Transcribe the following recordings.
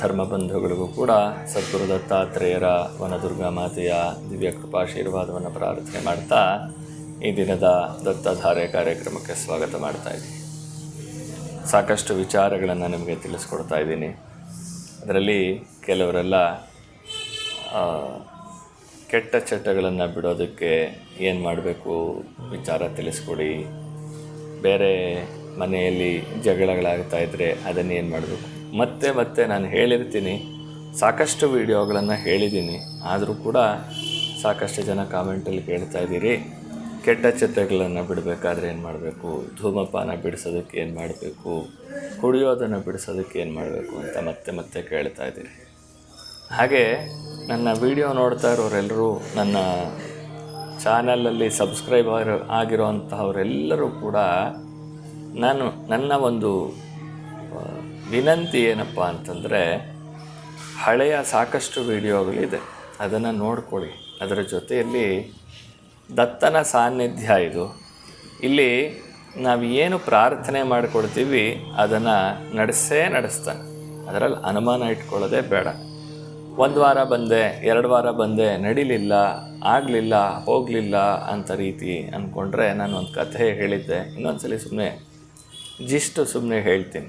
ಧರ್ಮ ಬಂಧುಗಳಿಗೂ ಕೂಡ ಸದ್ಗುರು ದತ್ತಾತ್ರೇಯರ ವನದುರ್ಗಾ ಮಾತೆಯ ದಿವ್ಯ ಕೃಪಾಶೀರ್ವಾದವನ್ನು ಪ್ರಾರ್ಥನೆ ಮಾಡ್ತಾ ಈ ದಿನದ ದತ್ತಧಾರೆ ಕಾರ್ಯಕ್ರಮಕ್ಕೆ ಸ್ವಾಗತ ಮಾಡ್ತಾ ಇದ್ದೀನಿ. ಸಾಕಷ್ಟು ವಿಚಾರಗಳನ್ನು ನಿಮಗೆ ತಿಳಿಸ್ಕೊಡ್ತಾ ಇದ್ದೀನಿ. ಅದರಲ್ಲಿ ಕೆಲವರೆಲ್ಲ ಕೆಟ್ಟ ಚಟಗಳನ್ನು ಬಿಡೋದಕ್ಕೆ ಏನು ಮಾಡಬೇಕು ವಿಚಾರ ತಿಳಿಸ್ಕೊಡಿ. ಬೇರೆ ಮನೆಯಲ್ಲಿ ಜಗಳಗಳಾಗ್ತಾ ಇದ್ದರೆ ಅದನ್ನು ಏನು ಮಾಡಬೇಕು? ಮತ್ತೆ ಮತ್ತೆ ನಾನು ಹೇಳಿರ್ತೀನಿ. ಸಾಕಷ್ಟು ವಿಡಿಯೋಗಳನ್ನು ಹೇಳಿದ್ದೀನಿ. ಆದರೂ ಕೂಡ ಸಾಕಷ್ಟು ಜನ ಕಾಮೆಂಟಲ್ಲಿ ಕೇಳ್ತಾ ಇದ್ದೀರಿ. ಕೆಟ್ಟ ಚಿತ್ರಗಳನ್ನು ಬಿಡಬೇಕಾದ್ರೆ ಏನು ಮಾಡಬೇಕು? ಧೂಮಪಾನ ಬಿಡಿಸೋದಕ್ಕೆ ಏನು ಮಾಡಬೇಕು? ಕುಡಿಯೋದನ್ನು ಬಿಡಿಸೋದಕ್ಕೆ ಏನು ಮಾಡಬೇಕು ಅಂತ ಮತ್ತೆ ಮತ್ತೆ ಕೇಳ್ತಾ ಇದ್ದೀರಿ. ಹಾಗೆ ನನ್ನ ವಿಡಿಯೋ ನೋಡ್ತಾ ಇರೋರೆಲ್ಲರೂ ನನ್ನ ಚಾನಲಲ್ಲಿ ಸಬ್ಸ್ಕ್ರೈಬರ್ ಆಗಿರೋಂತಹವರೆಲ್ಲರೂ ಕೂಡ ನಾನು ನನ್ನ ಒಂದು ವಿನಂತಿ ಏನಪ್ಪ ಅಂತಂದರೆ ಹಳೆಯ ಸಾಕಷ್ಟು ವಿಡಿಯೋಗಳಿದೆ. ಅದನ್ನು ನೋಡ್ಕೊಳ್ಳಿ. ಅದರ ಜೊತೆಯಲ್ಲಿ ದತ್ತನ ಸಾನ್ನಿಧ್ಯ ಇದು. ಇಲ್ಲಿ ನಾವು ಏನು ಪ್ರಾರ್ಥನೆ ಮಾಡಿಕೊಡ್ತೀವಿ ಅದನ್ನು ನಡೆಸೇ ನಡೆಸ್ತಾನೆ. ಅದರಲ್ಲಿ ಅನುಮಾನ ಇಟ್ಕೊಳ್ಳೋದೇ ಬೇಡ. ಒಂದು ವಾರ ಬಂದೆ, ಎರಡು ವಾರ ಬಂದೆ, ನಡಿಲಿಲ್ಲ, ಆಗಲಿಲ್ಲ, ಹೋಗಲಿಲ್ಲ ಅಂತ ರೀತಿ ಅಂದ್ಕೊಂಡ್ರೆ ನಾನು ಒಂದು ಕಥೆ ಹೇಳಿದ್ದೆ. ಇನ್ನೊಂದ್ಸಲಿ ಸುಮ್ಮನೆ ಜಿಷ್ಟು ಸುಮ್ಮನೆ ಹೇಳ್ತೀನಿ.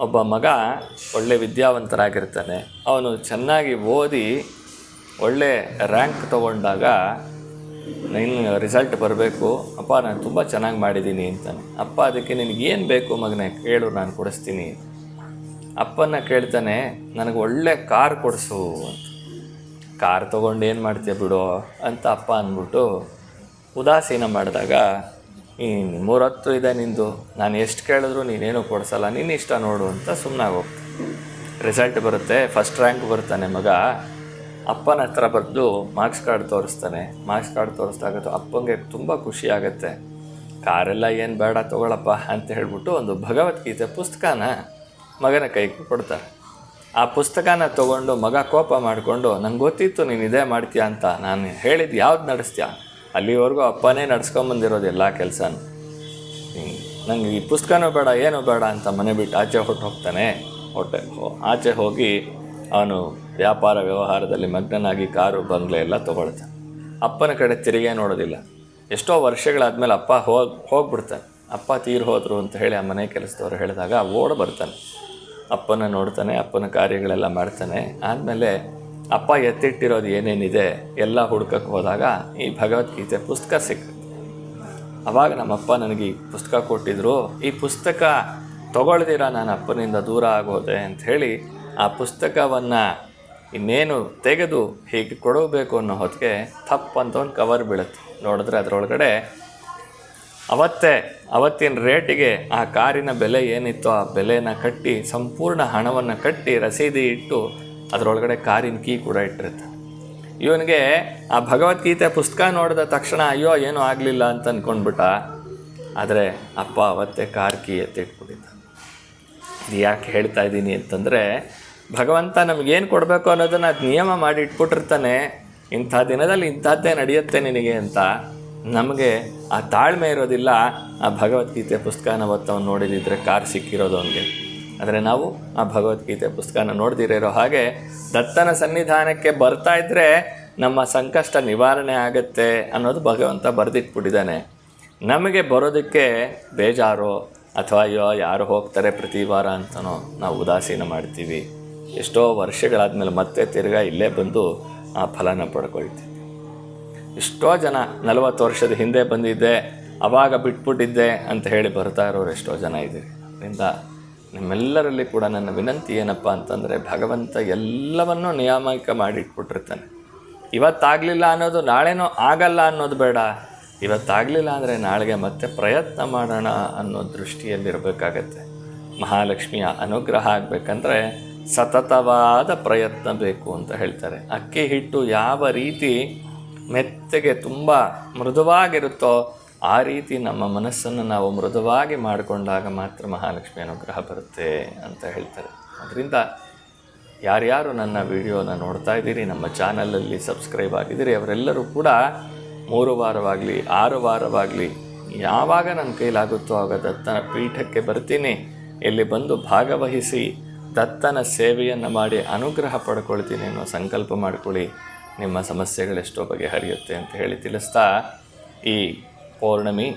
ಒಬ್ಬ ಮಗ ಒಳ್ಳೆ ವಿದ್ಯಾವಂತರಾಗಿರ್ತಾನೆ. ಅವನು ಚೆನ್ನಾಗಿ ಓದಿ ಒಳ್ಳೆ ರ್ಯಾಂಕ್ ತಗೊಂಡಾಗ ನಿನ್ನ ರಿಸಲ್ಟ್ ಬರಬೇಕು. ಅಪ್ಪ, ನಾನು ತುಂಬ ಚೆನ್ನಾಗಿ ಮಾಡಿದ್ದೀನಿ ಅಂತಾನೆ. ಅಪ್ಪ, ಅದಕ್ಕೆ ನಿನಗೇನು ಬೇಕು ಮಗನೇ? ಕೇಳು, ನಾನು ಕೊಡಿಸ್ತೀನಿ. ಅಪ್ಪನ ಕೇಳ್ತಾನೆ, ನನಗೆ ಒಳ್ಳೆ ಕಾರ್ ಕೊಡಿಸು ಅಂತ. ಕಾರ್ ತೊಗೊಂಡು ಏನು ಮಾಡ್ತೀಯ ಬಿಡು? ಅಂತ ಅಪ್ಪ ಅಂದ್ಬಿಟ್ಟು ಉದಾಸೀನ ಮಾಡಿದಾಗ ಈ ಮೂರತ್ತು ಇದೆ ನಿಂದು. ನಾನು ಎಷ್ಟು ಕೇಳಿದ್ರು ನೀನೇನು ಕೊಡಿಸಲ್ಲ. ನಿನ್ನ ಇಷ್ಟ ನೋಡು ಅಂತ ಸುಮ್ಮನಾಗಿ ಹೋಗ್ತೀನಿ ರಿಸಲ್ಟ್ ಬರುತ್ತೆ ಫಸ್ಟ್ ರ್ಯಾಂಕ್ ಬರ್ತಾನೆ ಮಗ. ಅಪ್ಪನ ಹತ್ರ ಬರೆದು ಮಾರ್ಕ್ಸ್ ಕಾರ್ಡ್ ತೋರಿಸ್ತಾನೆ. ಮಾರ್ಕ್ಸ್ ಕಾರ್ಡ್ ತೋರಿಸ್ದಾಗ ಅಪ್ಪಂಗೆ ತುಂಬ ಖುಷಿ ಆಗುತ್ತೆ. ಕಾರೆಲ್ಲ ಏನು ಬೇಡ ತೊಗೊಳಪ್ಪ ಅಂತ ಹೇಳಿಬಿಟ್ಟು ಒಂದು ಭಗವದ್ಗೀತೆ ಪುಸ್ತಕನ ಮಗನ ಕೈಗೆ ಕೊಡ್ತಾರೆ. ಆ ಪುಸ್ತಕನ ತೊಗೊಂಡು ಮಗ ಕೋಪ ಮಾಡಿಕೊಂಡು, ನಂಗೆ ಗೊತ್ತಿತ್ತು ನೀನು ಇದೇ ಮಾಡ್ತೀಯ ಅಂತ. ನಾನು ಹೇಳಿದ್ದು ಯಾವ್ದು ನಡೆಸ್ತೀಯ? ಅಲ್ಲಿವರೆಗೂ ಅಪ್ಪನೇ ನಡ್ಸ್ಕೊಂಬಂದಿರೋದು ಎಲ್ಲ ಕೆಲಸನೂ. ನಂಗೆ ಈ ಪುಸ್ತಕನೂ ಬೇಡ, ಏನೂ ಬೇಡ ಅಂತ ಮನೆ ಬಿಟ್ಟು ಆಚೆ ಹೊಟ್ಟು ಹೋಗ್ತಾನೆ. ಹೊಟ್ಟೆ ಆಚೆ ಹೋಗಿ ಅವನು ವ್ಯಾಪಾರ ವ್ಯವಹಾರದಲ್ಲಿ ಮಗ್ನನಾಗಿ ಕಾರು, ಬಂಗ್ಲೆ ಎಲ್ಲ ತೊಗೊಳ್ತಾನೆ. ಅಪ್ಪನ ಕಡೆ ತಿರುಗೇ ನೋಡೋದಿಲ್ಲ. ಎಷ್ಟೋ ವರ್ಷಗಳಾದಮೇಲೆ ಅಪ್ಪ ಹೋಗಿ, ಹೋಗ್ಬಿಡ್ತಾನೆ. ಅಪ್ಪ ತೀರು ಹೋದರು ಅಂತ ಹೇಳಿ ಆ ಮನೆ ಕೆಲಸದವರು ಹೇಳಿದಾಗ ಓಡ್ ಬರ್ತಾನೆ. ಅಪ್ಪನ ನೋಡ್ತಾನೆ, ಅಪ್ಪನ ಕಾರ್ಯಗಳೆಲ್ಲ ಮಾಡ್ತಾನೆ. ಆದಮೇಲೆ ಅಪ್ಪ ಎತ್ತಿಟ್ಟಿರೋದು ಏನೇನಿದೆ ಎಲ್ಲ ಹುಡ್ಕಕ್ಕೆ ಹೋದಾಗ ಈ ಭಗವದ್ಗೀತೆ ಪುಸ್ತಕ ಸಿಕ್ಕಿತು ಅವಾಗ ನಮ್ಮಪ್ಪ ನನಗೆ ಈ ಪುಸ್ತಕ ಕೊಟ್ಟಿದ್ರು, ಈ ಪುಸ್ತಕ ತಗೊಳ್ದಿರ ನಾನು ಅಪ್ಪನಿಂದ ದೂರ ಆಗೋದೆ? ಅಂತ ಹೇಳಿ ಆ ಪುಸ್ತಕವನ್ನು ಇನ್ನೇನು ತೆಗೆದು ಹೀಗೆ ಕೊಡಬೇಕು ಅನ್ನೋ ಹೊತ್ತಿಗೆ ಅಂತ ಒಂದು ಕವರ್ ಬೀಳುತ್ತೆ. ನೋಡಿದ್ರೆ ಅದರೊಳಗಡೆ, ಅವತ್ತೇ, ಅವತ್ತಿನ ರೇಟಿಗೆ ಆ ಕಾರಿನ ಬೆಲೆ ಏನಿತ್ತೋ ಆ ಬೆಲೆನ ಕಟ್ಟಿ, ಸಂಪೂರ್ಣ ಹಣವನ್ನು ಕಟ್ಟಿ ರಸೀದಿ ಇಟ್ಟು ಅದರೊಳಗಡೆ ಕಾರಿನ ಕೀ ಕೂಡ ಇಟ್ಟಿರುತ್ತೆ. ಇವನಿಗೆ ಆ ಭಗವದ್ಗೀತೆ ಪುಸ್ತಕ ನೋಡಿದ ತಕ್ಷಣ ಅಯ್ಯೋ, ಏನೂ ಆಗಲಿಲ್ಲ ಅಂತ ಅಂದ್ಕೊಂಡ್ಬಿಟ್ಟ ಆದರೆ ಅಪ್ಪ ಅವತ್ತೇ ಕಾರ್ ಕೀ ಎತ್ತಿಟ್ಬಿಟ್ಟಿದ್ದ ಇದು ಯಾಕೆ ಹೇಳ್ತಾ ಇದ್ದೀನಿ ಅಂತಂದರೆ, ಭಗವಂತ ನಮಗೇನು ಕೊಡಬೇಕು ಅನ್ನೋದನ್ನು ಅದು ನಿಯಮ ಮಾಡಿ ಇಟ್ಬಿಟ್ಟಿರ್ತಾನೆ. ಇಂಥ ದಿನದಲ್ಲಿ ಇಂಥದ್ದೇ ನಡೆಯುತ್ತೆ ನಿನಗೆ ಅಂತ ನಮಗೆ ಆ ತಾಳ್ಮೆ ಇರೋದಿಲ್ಲ. ಆ ಭಗವದ್ಗೀತೆ ಪುಸ್ತಕನ ಅವತ್ತು ಅವ್ನು ನೋಡಿದಿದ್ರೆ ಕಾರ್ ಸಿಕ್ಕಿರೋದು ಅವನಿಗೆ ಆದರೆ ನಾವು ಆ ಭಗವದ್ಗೀತೆ ಪುಸ್ತಕನ ನೋಡ್ದಿರೋ ಹಾಗೆ ದತ್ತನ ಸನ್ನಿಧಾನಕ್ಕೆ ಬರ್ತಾ ಇದ್ದರೆ ನಮ್ಮ ಸಂಕಷ್ಟ ನಿವಾರಣೆ ಆಗುತ್ತೆ ಅನ್ನೋದು ಭಗವಂತ ಬರೆದಿಟ್ಬಿಟ್ಟಿದ್ದಾನೆ. ನಮಗೆ ಬರೋದಕ್ಕೆ ಬೇಜಾರೋ ಅಥವಾ ಅಯ್ಯೋ ಯಾರು ಹೋಗ್ತಾರೆ ಪ್ರತಿ ವಾರ ಅಂತನೋ ನಾವು ಉದಾಸೀನ ಮಾಡ್ತೀವಿ. ಎಷ್ಟೋ ವರ್ಷಗಳಾದಮೇಲೆ ಮತ್ತೆ ತಿರ್ಗಾ ಇಲ್ಲೇ ಬಂದು ಆ ಫಲನ ಪಡ್ಕೊಳ್ತೀವಿ. ಎಷ್ಟೋ ಜನ ನಲವತ್ತು ವರ್ಷದ ಹಿಂದೆ ಬಂದಿದ್ದೆ, ಅವಾಗ ಬಿಟ್ಬಿಟ್ಟಿದ್ದೆ ಅಂತ ಹೇಳಿ ಬರ್ತಾ ಇರೋರು ಎಷ್ಟೋ ಜನ ಇದ್ದೀರಿ. ಅದರಿಂದ ನಿಮ್ಮೆಲ್ಲರಲ್ಲಿ ಕೂಡ ನನ್ನ ವಿನಂತಿ ಏನಪ್ಪ ಅಂತಂದರೆ ಭಗವಂತ ಎಲ್ಲವನ್ನೂ ನಿಯಾಮಕ ಮಾಡಿ ಇಟ್ಬಿಟ್ಟಿರ್ತಾನೆ ಇವತ್ತಾಗಲಿಲ್ಲ ಅನ್ನೋದು ನಾಳೆನೂ ಆಗಲ್ಲ ಅನ್ನೋದು ಬೇಡ. ಇವತ್ತಾಗಲಿಲ್ಲ ಅಂದರೆ ನಾಳೆಗೆ ಮತ್ತೆ ಪ್ರಯತ್ನ ಮಾಡೋಣ ಅನ್ನೋ ದೃಷ್ಟಿಯಲ್ಲಿರಬೇಕಾಗತ್ತೆ. ಮಹಾಲಕ್ಷ್ಮಿಯ ಅನುಗ್ರಹ ಆಗಬೇಕಂದ್ರೆ ಸತತವಾದ ಪ್ರಯತ್ನ ಬೇಕು ಅಂತ ಹೇಳ್ತಾರೆ. ಅಕ್ಕಿ ಹಿಟ್ಟು ಯಾವ ರೀತಿ ಮೆತ್ತಗೆ ತುಂಬ ಮೃದುವಾಗಿರುತ್ತೋ ಆ ರೀತಿ ನಮ್ಮ ಮನಸ್ಸನ್ನು ನಾವು ಮೃದುವಾಗಿ ಮಾಡಿಕೊಂಡಾಗ ಮಾತ್ರ ಮಹಾಲಕ್ಷ್ಮಿ ಅನುಗ್ರಹ ಬರುತ್ತೆ ಅಂತ ಹೇಳ್ತಾರೆ. ಅದರಿಂದ ಯಾರ್ಯಾರು ನನ್ನ ವಿಡಿಯೋನ ನೋಡ್ತಾ ಇದ್ದೀರಿ, ನಮ್ಮ ಚಾನಲಲ್ಲಿ ಸಬ್ಸ್ಕ್ರೈಬ್ ಆಗಿದ್ದೀರಿ, ಅವರೆಲ್ಲರೂ ಕೂಡ ಮೂರು ವಾರವಾಗಲಿ, ಆರು ವಾರವಾಗಲಿ, ಯಾವಾಗ ನನ್ನ ಕೈಲಾಗುತ್ತೋ ಆಗ ದತ್ತನ ಪೀಠಕ್ಕೆ ಬರ್ತೀನಿ. ಇಲ್ಲಿ ಬಂದು ಭಾಗವಹಿಸಿ ದತ್ತನ ಸೇವೆಯನ್ನು ಮಾಡಿ ಅನುಗ್ರಹ ಪಡ್ಕೊಳ್ತೀನಿ ಅನ್ನೋ ಸಂಕಲ್ಪ ಮಾಡಿಕೊಳ್ಳಿ. ನಿಮ್ಮ ಸಮಸ್ಯೆಗಳೆಷ್ಟೋ ಬಗೆಹರಿಯುತ್ತೆ ಅಂತ ಹೇಳಿ ತಿಳಿಸ್ತಾ ಈ ಪೌರ್ಣಮಿ,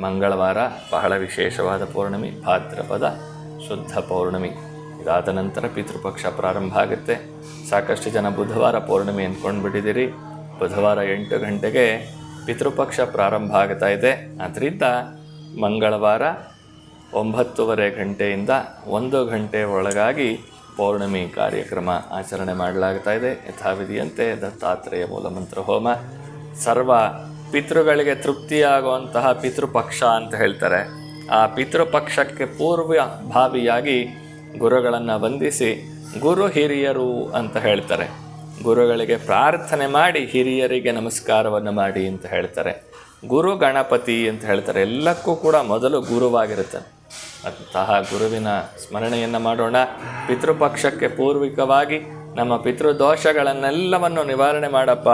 ಮಂಗಳವಾರ, ಬಹಳ ವಿಶೇಷವಾದ ಪೌರ್ಣಮಿ, ಭಾದ್ರಪದ, ಶುದ್ಧ ಪೌರ್ಣಮಿ. ಇದಾದ ನಂತರ ಪಿತೃಪಕ್ಷ ಪ್ರಾರಂಭ ಆಗುತ್ತೆ. ಸಾಕಷ್ಟು ಜನ ಬುಧವಾರ ಪೌರ್ಣಮಿ ಅಂದ್ಕೊಂಡು ಬಿಟ್ಟಿದ್ದೀರಿ ಬುಧವಾರ ಎಂಟು ಗಂಟೆಗೆ ಪಿತೃಪಕ್ಷ ಪ್ರಾರಂಭ ಆಗ್ತಾ ಇದೆ. ಅದರಿಂದ ಮಂಗಳವಾರ ಒಂಬತ್ತುವರೆ ಗಂಟೆಯಿಂದ ಒಂದು ಗಂಟೆ ಒಳಗಾಗಿ ಪೌರ್ಣಮಿ ಕಾರ್ಯಕ್ರಮ ಆಚರಣೆ ಮಾಡಲಾಗ್ತಾ ಇದೆ. ಯಥಾವಿಧಿಯಂತೆ ದತ್ತಾತ್ರೇಯ ಮೂಲಮಂತ್ರ ಹೋಮ. ಸರ್ವ ಪಿತೃಗಳಿಗೆ ತೃಪ್ತಿಯಾಗುವಂತಹ ಪಿತೃಪಕ್ಷ ಅಂತ ಹೇಳ್ತಾರೆ. ಆ ಪಿತೃಪಕ್ಷಕ್ಕೆ ಪೂರ್ವ ಭಾವಿಯಾಗಿ ಗುರುಗಳನ್ನು ವಂದಿಸಿ ಗುರು ಹಿರಿಯರು ಅಂತ ಹೇಳ್ತಾರೆ. ಗುರುಗಳಿಗೆ ಪ್ರಾರ್ಥನೆ ಮಾಡಿ ಹಿರಿಯರಿಗೆ ನಮಸ್ಕಾರವನ್ನು ಮಾಡಿ ಅಂತ ಹೇಳ್ತಾರೆ. ಗುರು ಗಣಪತಿ ಅಂತ ಹೇಳ್ತಾರೆ. ಎಲ್ಲಕ್ಕೂ ಕೂಡ ಮೊದಲು ಗುರುವಾಗಿರುತ್ತೆ. ಅಂತಹ ಗುರುವಿನ ಸ್ಮರಣೆಯನ್ನು ಮಾಡೋಣ. ಪಿತೃಪಕ್ಷಕ್ಕೆ ಪೂರ್ವಿಕವಾಗಿ ನಮ್ಮ ಪಿತೃದೋಷಗಳನ್ನೆಲ್ಲವನ್ನು ನಿವಾರಣೆ ಮಾಡಪ್ಪ.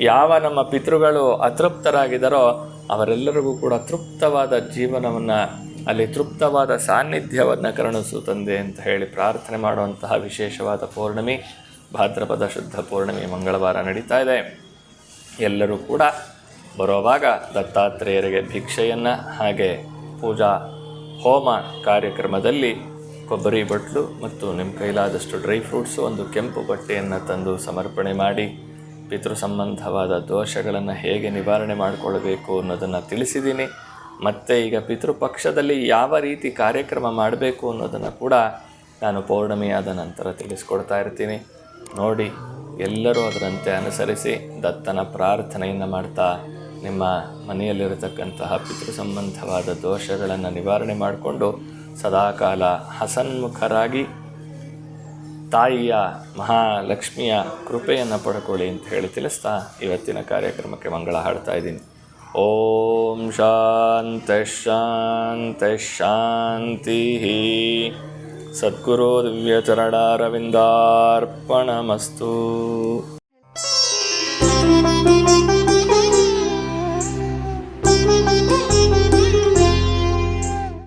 ಯಾವ ನಮ್ಮ ಪಿತೃಗಳು ಅತೃಪ್ತರಾಗಿದ್ದಾರೋ ಅವರೆಲ್ಲರಿಗೂ ಕೂಡ ತೃಪ್ತವಾದ ಜೀವನವನ್ನು, ಅಲ್ಲಿ ತೃಪ್ತವಾದ ಸಾನ್ನಿಧ್ಯವನ್ನು ಕರುಣಿಸು ತಂದೆ ಅಂತ ಹೇಳಿ ಪ್ರಾರ್ಥನೆ ಮಾಡುವಂತಹ ವಿಶೇಷವಾದ ಪೌರ್ಣಮಿ, ಭಾದ್ರಪದ ಶುದ್ಧ ಪೌರ್ಣಮಿ ಮಂಗಳವಾರ ನಡೀತಾ ಇದೆ. ಎಲ್ಲರೂ ಕೂಡ ಬರೋವಾಗ ದತ್ತಾತ್ರೇಯರಿಗೆ ಭಿಕ್ಷೆಯನ್ನು ಹಾಗೆ ಪೂಜಾ, ಹೋಮ ಕಾರ್ಯಕ್ರಮದಲ್ಲಿ ಕೊಬ್ಬರಿ ಬಟ್ಲು ಮತ್ತು ನಿಮ್ಮ ಕೈಲಾದಷ್ಟು ಡ್ರೈ ಫ್ರೂಟ್ಸು, ಒಂದು ಕೆಂಪು ಬಟ್ಟೆಯನ್ನು ತಂದು ಸಮರ್ಪಣೆ ಮಾಡಿ ಪಿತೃ ಸಂಬಂಧವಾದ ದೋಷಗಳನ್ನು ಹೇಗೆ ನಿವಾರಣೆ ಮಾಡಿಕೊಳ್ಬೇಕು ಅನ್ನೋದನ್ನು ತಿಳಿಸಿದ್ದೀನಿ. ಮತ್ತು ಈಗ ಪಿತೃಪಕ್ಷದಲ್ಲಿ ಯಾವ ರೀತಿ ಕಾರ್ಯಕ್ರಮ ಮಾಡಬೇಕು ಅನ್ನೋದನ್ನು ಕೂಡ ನಾನು ಪೌರ್ಣಮಿಯಾದ ನಂತರ ತಿಳಿಸ್ಕೊಡ್ತಾ ಇರ್ತೀನಿ. ನೋಡಿ, ಎಲ್ಲರೂ ಅದರಂತೆ ಅನುಸರಿಸಿ ದತ್ತನ ಪ್ರಾರ್ಥನೆಯನ್ನು ಮಾಡ್ತಾ ನಿಮ್ಮ ಮನೆಯಲ್ಲಿರತಕ್ಕಂತಹ ಪಿತೃ ಸಂಬಂಧವಾದ ದೋಷಗಳನ್ನು ನಿವಾರಣೆ ಮಾಡಿಕೊಂಡು ಸದಾಕಾಲ ಹಸನ್ಮುಖರಾಗಿ ತಾಯಿಯ ಮಹಾಲಕ್ಷ್ಮಿಯ ಕೃಪೆಯನ್ನು ಪಡ್ಕೊಳ್ಳಿ ಅಂತ ಹೇಳಿ ತಿಳಿಸ್ತಾ ಇವತ್ತಿನ ಕಾರ್ಯಕ್ರಮಕ್ಕೆ ಮಂಗಳ ಹಾಡ್ತಾ ಇದ್ದೀನಿ. ಓಂ ಶಾಂತ ಶಾಂತ ಶಾಂತಿ ಸದ್ಗುರು ದಿವ್ಯಚರಣಾರವಿಂದಾರ್ಪಣಮಸ್ತು